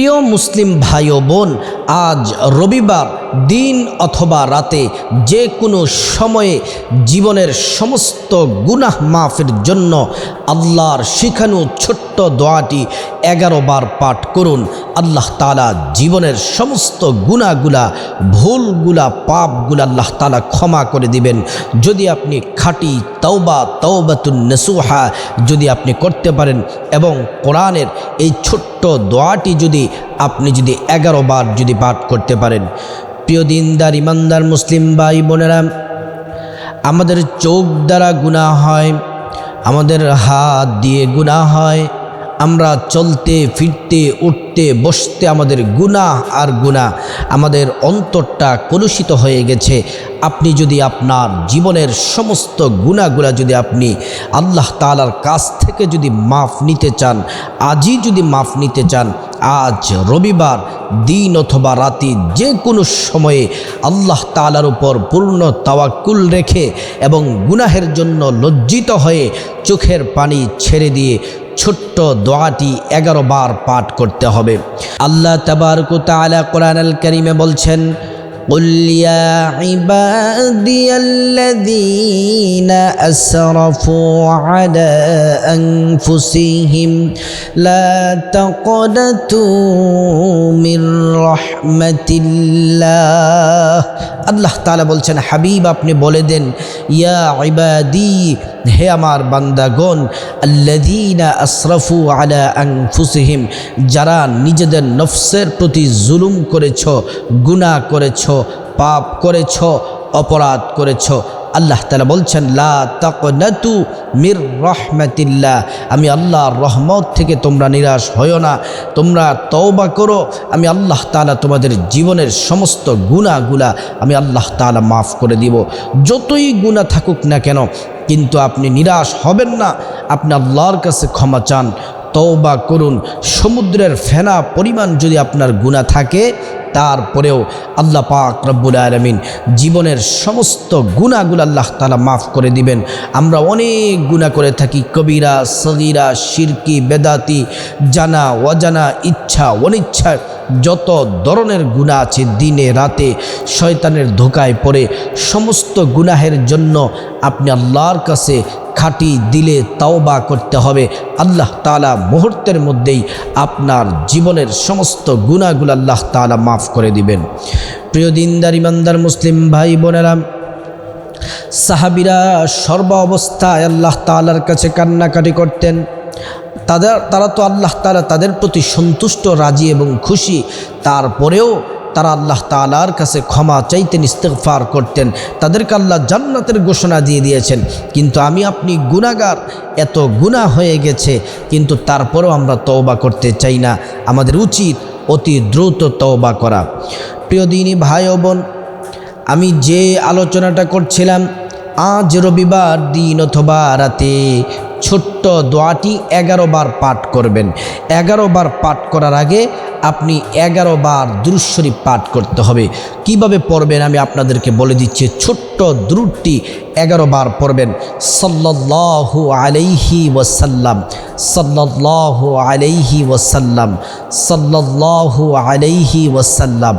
প্রিয় মুসলিম ভাই ও বোন আজ রবিবার দিন অথবা রাতে যে কোনো সময়ে জীবনের সমস্ত গুনাহ মাফের জন্য আল্লাহর শিখানো ছোট্ট দোয়াটি এগারো বার পাঠ করুন। আল্লাহ তালা জীবনের সমস্ত গুণাগুলা ভুলগুলা, পাপগুলা আল্লাহ তালা ক্ষমা করে দিবেন। যদি আপনি খাঁটি তৌবা তৌবাতুন নসুহা যদি আপনি করতে পারেন এবং কোরআনের এই ছোট্ট দোয়াটি যদি আপনি যদি এগারো বার যদি পাঠ করতে পারেন। প্রিয় দিনদার, ইমানদার মুসলিম ভাই বোনেরা, আমাদের চোখ দ্বারা গুণা হয়, আমাদের হাত দিয়ে গুণা হয়, আমরা চলতে, ফিরতে, উঠতে, বসতে আমাদের গুণা আর গুণা আমাদের অন্তরটা কলুষিত হয়ে গেছে। আপনি যদি আপনার জীবনের সমস্ত গুণাগুলা যদি আপনি আল্লাহ তালার কাছ থেকে যদি মাফ নিতে চান, আজই যদি মাফ নিতে চান আজ রবিবার, দিন অথবা রাতে যে কোনো সময়ে আল্লাহ তালার উপর পূর্ণ তাওয়াক্কুল রেখে এবং গুনাহের জন্য লজ্জিত হয়ে চোখের পানি ছেড়ে দিয়ে ছোট্ট দোয়াটি এগারো বার পাঠ করতে হবে। আল্লাহ তাবারকু তাআলা কোরআন আল করিমে বলছেন قل يا عبادي الذين أسرفوا على أنفسهم لا تقنطوا من رحمة الله আল্লাহ তাআলা বলছেন হাবিব আপনি বলে দেন ইয়া ইবাদি হে আমার বান্দাগণ আল্লাযীনা আসরাফু আলা আনফুসিহিম যারা নিজেদের নফসের প্রতি জুলুম করেছ গুনাহ করেছ পাপ করেছ, অপরাধ করেছ। আল্লাহ তালা বলছেন, লা তাকনাতু মির রহমাতিল্লাহ। আমি আল্লাহর রহমত থেকে তোমরা নিরাশ হও না। তোমরা তওবা করো। আমি আল্লাহ তালা তোমাদের জীবনের সমস্ত গুণাগুলা আমি আল্লাহ তালা মাফ করে দিব। যতই গুণা থাকুক না কেন, কিন্তু আপনি নিরাশ হবেন না। আপনি আল্লাহর কাছে ক্ষমা চান, তওবা করুন। সমুদ্রের ফেনা পরিমাণ যদি আপনার গুণা থাকে তারপরেও আল্লাহ পাক রব্বুল আলমিন জীবনের সমস্ত গুণাগুলো আল্লাহ তালা মাফ করে দিবেন। আমরা অনেক গুণা করে থাকি, কবিরা, সগিরা, শিরকি, বেদাতি, জানা, অজানা, ইচ্ছা, অনিচ্ছা, যত ধরনের গুণা আছে দিনে, রাতে শয়তানের ধোকায় পড়ে, সমস্ত গুনাহের জন্য আপনি আল্লাহর কাছে খাঁটি দিলে তাওবা করতে হবে। আল্লাহ তালা মুহূর্তের মধ্যেই আপনার জীবনের সমস্ত গুণাগুলো আল্লাহ তালা মাফ করে দিবেন। প্রিয় দিনদার, ইমানদার মুসলিম ভাই বোনেরা, সাহাবিরা সর্ব অবস্থায় আল্লাহ তালার কাছে কান্নাকাটি করতেন। তাদের, তারা তো আল্লাহ তালা তাদের প্রতি সন্তুষ্ট, রাজি এবং খুশি। তারপরেও তারা আল্লাহ তালার কাছে ক্ষমা চাইতেন ইস্তেফার করতেন। তাদেরকে আল্লাহ জান্নাতের ঘোষণা দিয়ে দিয়েছেন। কিন্তু আমি, আপনি গুণাগার এত গুণা হয়ে গেছে, কিন্তু তারপরেও আমরা তওবা করতে চাই না। আমাদের উচিত অতি দ্রুত তওবা করা। প্রিয় দিনী ভাই ও বোন, আমি যে আলোচনাটা করছিলাম, আজ রবিবার দিন অথবা রাতে ছোট্ট দোয়াটি এগারো বার পাঠ করবেন। এগারো বার পাঠ করার আগে আপনি এগারো বার দুরুশ্বরী পাঠ করতে হবে। কীভাবে পড়বেন আমি আপনাদেরকে বলে দিচ্ছি, ছোট্ট দ্রুটটি এগারো বার পড়বেন। সাল্লাল্লাহু আলাইহি ওয়াসাল্লাম, সাল্লাল্লাহু আলাইহি ওয়াসাল্লাম, সাল্লাল্লাহু আলাইহি ওয়াসাল্লাম।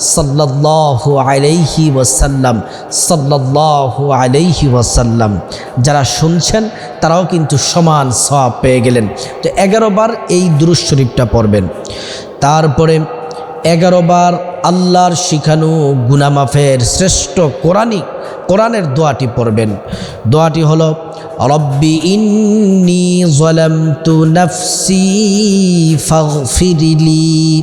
সাল্লাল্লাহু আলাইহি ওয়াসাল্লাম, সাল্লাল্লাহু আলাইহি ওয়াসাল্লাম। যারা শুনছেন, তারাও কিন্তু সমান সওয়াব পেয়ে গেলেন। তো এগারো বার এই দুরুজ শরীফটা পড়বেন। তারপরে এগারো বার আল্লাহর শিখানো গুনামাফের শ্রেষ্ঠ কোরআনিক কোরআনের দোয়াটি পড়বেন। দোয়াটি হলো, রব্বি ইন্নি জলামতু নফসি ফাগফিরলি।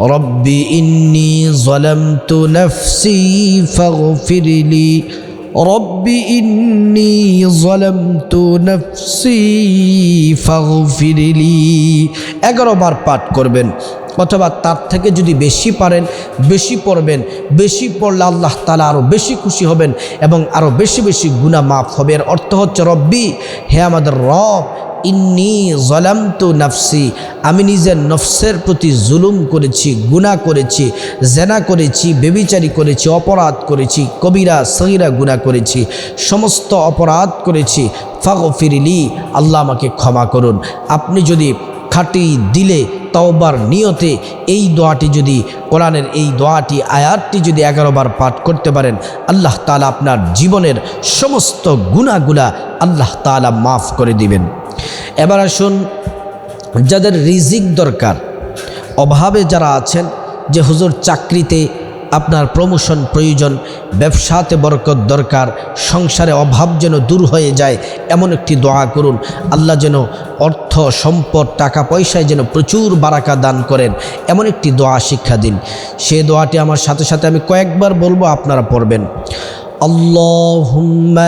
رب إني ظلمت نفسي فاغفر لي رب إني ظلمت نفسي فاغفر لي এগারো বার পাঠ করবেন অথবা তার থেকে যদি বেশি পারেন বেশি পড়বেন বেশি পড়লে আল্লাহ তালা আরও বেশি খুশি হবেন এবং আরও বেশি বেশি গুণা মাফ হবে এর অর্থ হচ্ছে রব্বি হে আমাদের রব ইন্নি জলামতু নাফসি, আমি নিজের নফসের প্রতি জুলুম করেছি গুণা করেছি, জেনা করেছি, বেবিচারি করেছি, অপরাধ করেছি, কবিরা সহিরা গুণা করেছি, সমস্ত অপরাধ করেছি। ফাগফিরিলি, আল্লাহ আমাকে ক্ষমা করুন। আপনি যদি খাঁটি দিলে, তওবার নিয়তে এই দোয়াটি যদি, কোরআনের এই দোয়াটি, আয়াতটি যদি এগারো বার পাঠ করতে পারেন, আল্লাহ তালা আপনার জীবনের সমস্ত গুণাগুলা আল্লাহ তালা মাফ করে দিবেন। এবার আসুন, যাদের রিজিক দরকার, অভাবে যারা আছেন, যে হুজুর চাকরিতে আপনার প্রমোশন প্রয়োজন, ব্যবসাতে বরকত দরকার, সংসারে অভাব যেন দূর হয়ে যায়, এমন একটি দোয়া করুন। আল্লাহ যেন অর্থ, সম্পদ, টাকা পয়সায় যেন প্রচুর বারাকা দান করেন, এমন একটি দোয়া শিক্ষা দিন। সে দোয়াটি আমার সাথে সাথে আমি কয়েকবার বলব, আপনারা পড়বেন। আল্লাহুম্মা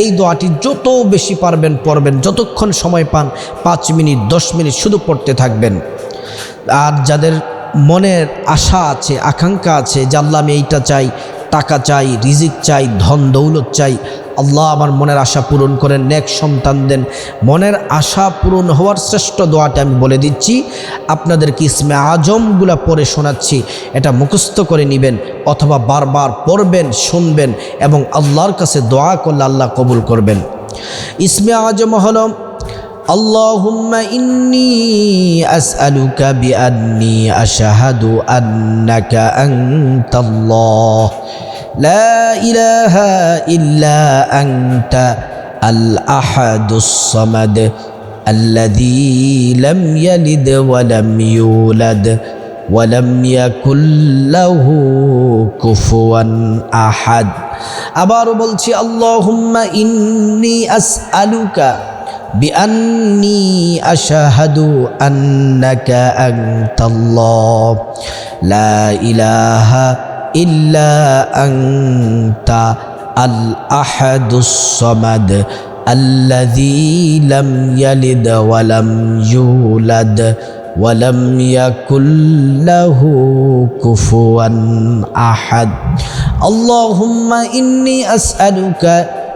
এই দোয়াটি যত বেশি পারবেন, পড়বেন। যতক্ষণ সময় পান, পাঁচ মিনিট, দশ মিনিট শুধু পড়তে থাকবেন। আর যাদের মনের আশা আছে, আকাঙ্ক্ষা আছে জানলাম এইটা চাই, টাকা চাই, রিজিক চাই ধন দৌলত চাই আল্লাহ আমার মনের আশা পূরণ করেন নেক সন্তান দেন মনের আশা পূরণ হওয়ার শ্রেষ্ঠ দোয়াটা আমি বলে দিচ্ছি আপনাদেরকে ইসমে আজমগুলা পড়ে শোনাচ্ছি এটা মুখস্থ করে নেবেন অথবা বারবার পড়বেন শুনবেন এবং আল্লাহর কাছে দোয়া করলে আল্লাহ কবুল করবেন ইসমে আজম হল اللهم إني أسألك بأني أشهد أنك أنت الله لا إله إلا أنت الأحد الصمد الذي لم يلد ولم يولد ولم يكن له كفوا أحد আবার বলছি اللهم إني أسألك بأني أشهد أنك أنت الله لا إله إلا أنت الأحد الصمد الذي لم يلد ولم يولد ولم يكن له كفوا أحد. اللهم إني أسألك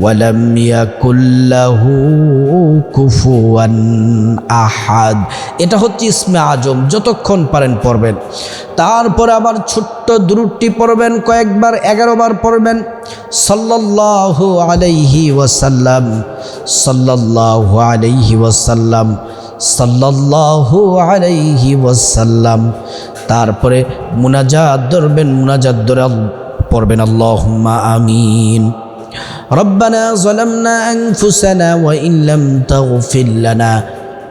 ولم يكن له কুফুয়ান আহাদ এটা হচ্ছে ইসমে আজম, যতক্ষণ পারেন পড়বেন। তারপর আবার ছোট্ট দুরুটি পড়বেন, কয়েকবার এগারোবার পড়বেন। সাল্লাল্লাহু আলাইহি ওয়াসাল্লাম, সাল্লাল্লাহু আলাইহি ওয়াসাল্লাম, সাল্লাল্লাহু আলাইহি ওয়াসাল্লাম। তারপরে মুনাজাত ধরবেন, মুনাজাত ধরে পড়বেন, আল্লাহুম্মা আমিন। ربنا ظلمنا أنفسنا وإن لم تغفر لنا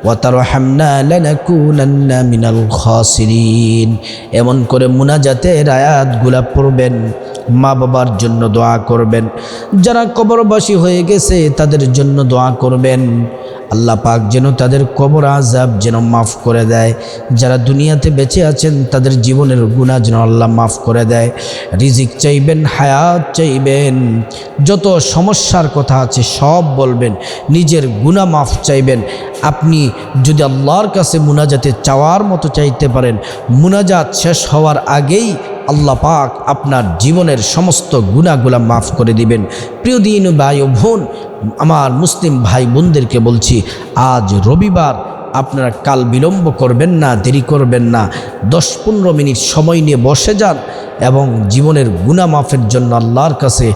وترحمنا لنكونن من الخاسرين এমন করে মুনাজাতের আয়াতগুলা পড়বেন মা বাবার জন্য দোয়া করবেন। যারা কবরবাসী হয়ে গেছে, তাদের জন্য দোয়া করবেন। আল্লাহ পাক যেন তাদের কবর আজাব যেন মাফ করে দেয়। যারা দুনিয়াতে বেঁচে আছেন, তাদের জীবনের গুণা যেন আল্লাহ মাফ করে দেয়। রিজিক চাইবেন, হায়াত চাইবেন। যত সমস্যার কথা আছে, সব বলবেন। নিজের গুণা মাফ চাইবেন। আপনি যদি আল্লাহর কাছে মুনাজাতে চাওয়ার মতো চাইতে পারেন, মুনাজাত শেষ হওয়ার আগেই আল্লাহ পাক আপনার জীবনের সমস্ত গুণাগুলা মাফ করে দিবেন। প্রিয় দিন ভাই ও বোন, আমার মুসলিম ভাই বোনদেরকে বলছি, আজ রবিবার আপনারা কাল বিলম্ব করবেন না, দেরি করবেন না। দশ পনেরো মিনিট সময় নিয়ে বসে যান এবং জীবনের গুণা মাফের জন্য আল্লাহর কাছে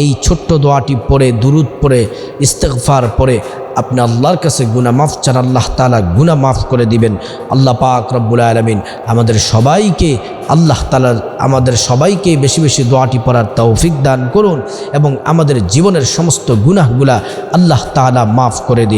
এই ছোট্ট দোয়াটি পরে দুরুদ পরে ইস্তেকফার পরে আপনি আল্লাহর কাছে গুনা মাফ চান, আল্লাহ তালা গুনা মাফ করে দিবেন। আল্লাহ পাক রব্বুল আলমিন আমাদের সবাইকে, আল্লাহ তালার আমাদের সবাইকে বেশি বেশি দোয়াটি পড়ার তৌফিক দান করুন এবং আমাদের জীবনের সমস্ত গুনাহগুলা আল্লাহ তালা মাফ করে দিন।